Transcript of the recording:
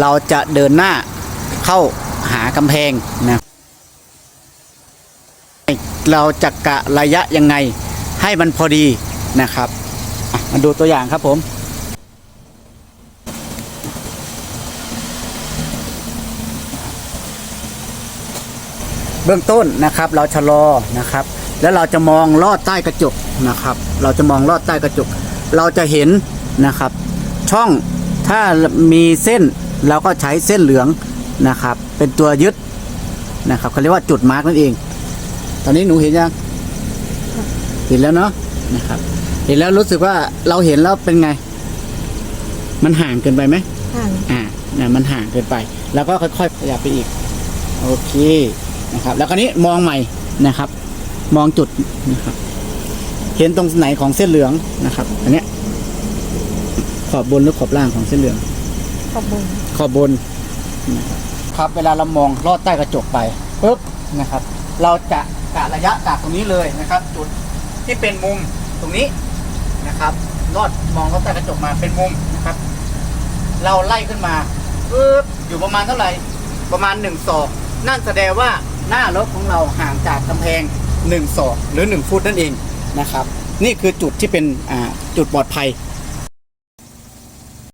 เราจะเดินหน้าเข้าหากำแพงนะเราจะกะระยะยังไงให้มันพอดีนะครับมาดูตัวอย่างครับผมเบื้องต้นนะครับเราชะลอนะครับ แล้วเราจะมองลอดใต้กระจกนะครับ เราจะมองลอดใต้กระจก เราจะเห็นนะครับ ช่องถ้ามีเส้น เราก็ใช้เส้นเหลืองนะครับ เป็นตัวยึดนะครับเขาเรียกว่าจุดมาร์กนั่นเอง ตอนนี้หนูเห็นยังเห็นแล้วเนาะนะครับ เห็นแล้วรู้สึกว่าเราเห็นแล้วเป็นไง มันห่างเกินไปไหมห่างอ่านะมันห่างเกินไป แล้วก็ค่อยๆขยับไปอีก โอเคนะครับ แล้วคราวนี้มองใหม่นะครับ มองจุดนะครับ เห็นตรงไหนของเส้นเหลืองนะครับ อันเนี้ยขอบบนหรือขอบล่างของเส้นเหลือง ขอบบุญขอบบนนะครับครับเวลาเรามองลอดใต้กระจกไปปุ๊บนะครับ เราจะกะระยะจากตรงนี้เลยนะครับ จุดที่เป็นมุมตรงนี้นะครับลอดมองลอดใต้กระจกมาเป็นมุมนะครับ เราไล่ขึ้นมาปุ๊บอยู่ประมาณเท่าไหร่ประมาณหนึ่งศอกนั่นแสดงว่าหน้ารถของเราห่างจากกำแพงหนึ่งศอกหรือหนึ่งฟุตนั่นเองนะครับ นี่คือจุดที่เป็นอ่าจุดปลอดภัย